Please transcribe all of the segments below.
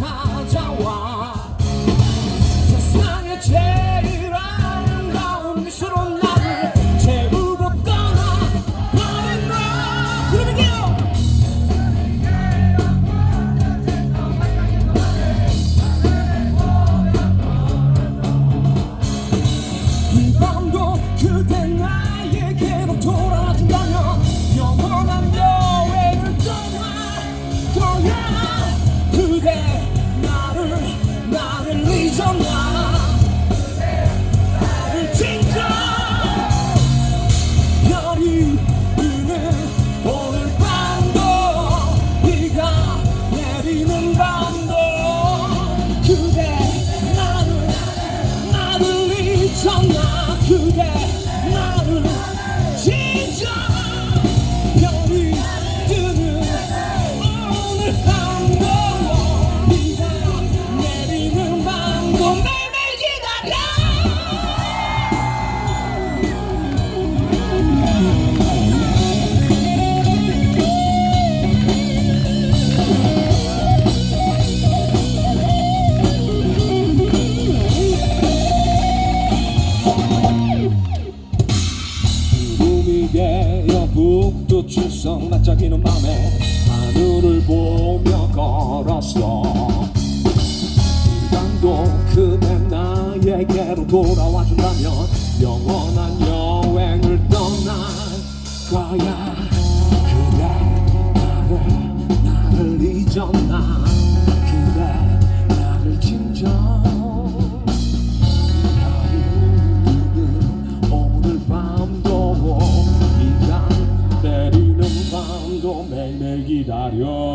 찾아와. 세상에 제일 아름다운 미소로 나를 채우고 떠나버린 너 그러게요 이밤도 그대 나 개어 북두 출성 반짝이는 밤에 하늘을 보며 걸었어. 이 밤도 그대 나에게로 돌아와준다면 영원한 여행을 떠날 거야 매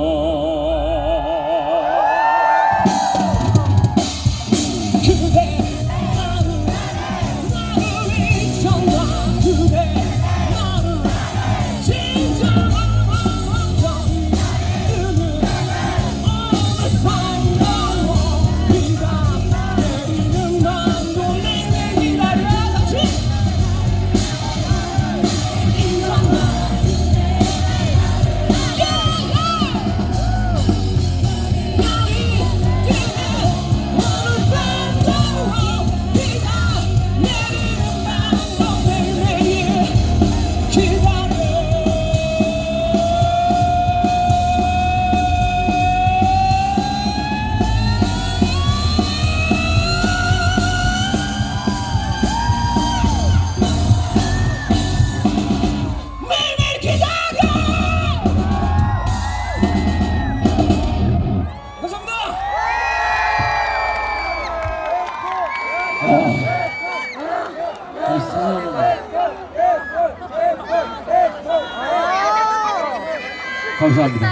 감사합니다.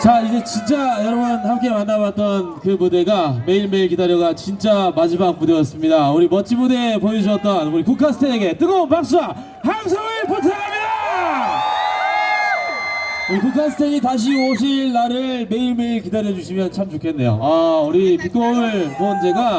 자 이제 진짜 여러분 함께 만나봤던 그 무대가 매일매일 기다려가 진짜 마지막 무대였습니다. 우리 멋진 무대 보여주셨던 우리 국카스테에게 뜨거운 박수와 함성을 부탁합니다. 우리 국카스테이 다시 오실 날을 매일매일 기다려주시면 참 좋겠네요. 아 우리 빛거울 보원제가